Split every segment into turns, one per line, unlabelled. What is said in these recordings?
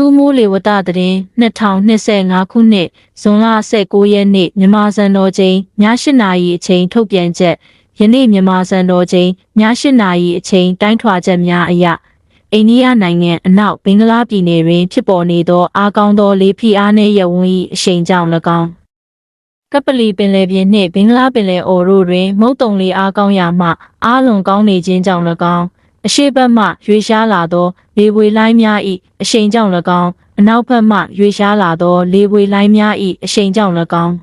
ထူးမိုးလေဝသသတင်း2025ခုနှစ်ဇွန်လ19ရက်နေ့မြန်မာစံတော်ချိန်ည8:00နာရီအချိန်ထုတ်ပြန်ချက်ယနေ့မြန်မာစံတော်ချိန်ည8:00နာရီအချိန်တိုင်းထွာချက်များအရအိန္ဒိယနိုင်ငံအနောက်ဘင်္ဂလားပြည်နယ်တွင်ဖြစ်ပေါ်နေသောအားကောင်းသောလေဖိအားနည်းရဝန်း၏အရှိန်ကြောင့်၎င်းကပလီပင်လယ်ပြင်နှင့်ဘင်္ဂလားပင်လယ်အော်တို့တွင်မုတ်တုံလေအားကောင်းရာမှအားလွန်ကောင်းနေခြင်းကြောင့်၎င်း အရှိတ်ဘက်မှရွေရှားလာသောလေပွေလိုင်းများ၏အရှိန်ကြောင့်၎င်းအနောက်ဘက်မှရွေရှားလာသောလေပွေလိုင်းများ၏အရှိန်ကြောင့်၎င်း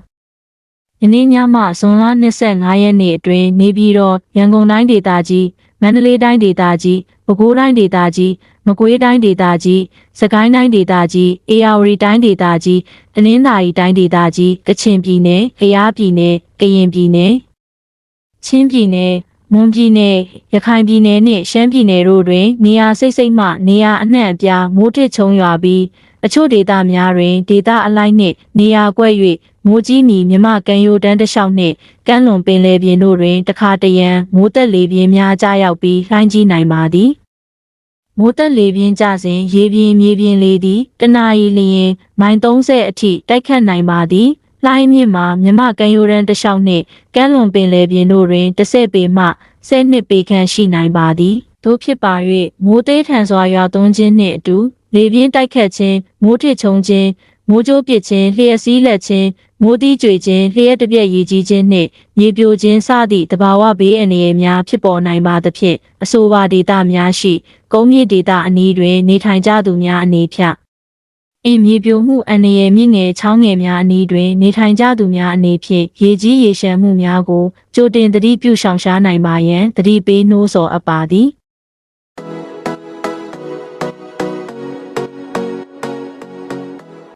ယနေ့ညမှဇွန်လ25ရက်နေ့အတွင်းနေပြည်တော်ရန်ကုန်တိုင်းဒေသကြီးမန္တလေးတိုင်းဒေသကြီးပဲခူးတိုင်းဒေသကြီးမကွေးတိုင်းဒေသကြီးစကိုင်းတိုင်းဒေသကြီးအေရဝတီတိုင်းဒေသကြီးတနင်္သာရီတိုင်းဒေသကြီးကချင်ပြည်နယ်ကယားပြည်နယ်ကရင်ပြည်နယ်ချင်းပြည်နယ် မွန်ပြည်နယ်ရခိုင်ပြည်နယ်နှင့်ရှမ်းပြည်နယ်တို့တွင် နေရာစိတ်စိတ်မှနေရာအနှံ့အပြားမိုးထစ်ချုံရွာပြီးအချို့ဒေသများတွင်ဒေသအလိုက်နှင့်နေရာကွက်၍မိုးကြီးမီမြမကန်ယိုတန်းတစ်လျှောက်နှင့်ကမ်းလွန်ပင်လယ်ပြင်တို့တွင်တခါတရံမိုးသက်လေပြင်းများကြားရောက်ပြီးလှိုင်းကြီးနိုင်ပါသည်မိုးတက်လေပြင်းကြစဉ်ရေပြင်းမြေပြင်းလေသည်တနအီလျင်မိုင်30အထိတိုက်ခတ်နိုင်ပါသည် လှိုင်းမြင့်မှာမြမကန်ယိုရန်တစ်လျှောက်နှင့်ကမ်းလွန်ပင်လယ်ပြင်တို့တွင်30ပေမှ12ပေခန့်ရှိနိုင်ပါသည်တို့ဖြစ်ပါ၍မိုးသေးထန်စွာရွာသွန်းခြင်းနှင့်အတူလေပြင်းတိုက်ခတ်ခြင်းမိုးထစ်ချုံခြင်းမိုးကြိုးပစ်ခြင်းလျှက်စည်းလက်ခြင်းမိုးတီးကြွေခြင်းလျှက်တစ်ပြက်ရည်ကြီးခြင်းနှင့်မြေပြိုခြင်းစသည့်တဘာဝဘေးအန္တရာယ်များဖြစ်ပေါ်နိုင်ပါသဖြင့်အဆိုပါဒေသများရှိကုန်းမြင့်ဒေသအနီးတွင်နေထိုင်ကြသူများအနေဖြင့် အင်းမြေပြိုမှုအန္တရာယ်မြင့်ငယ်ချောင်းငယ်များအနီးတွင် နေထိုင်ကြသူများအနေဖြင့်ရေကြီးရေရှမ်းမှုများကိုကြိုတင်သတိပြုရှောင်ရှားနိုင်ပါရန်သတိပေးနှိုးဆော်အပ်ပါသည်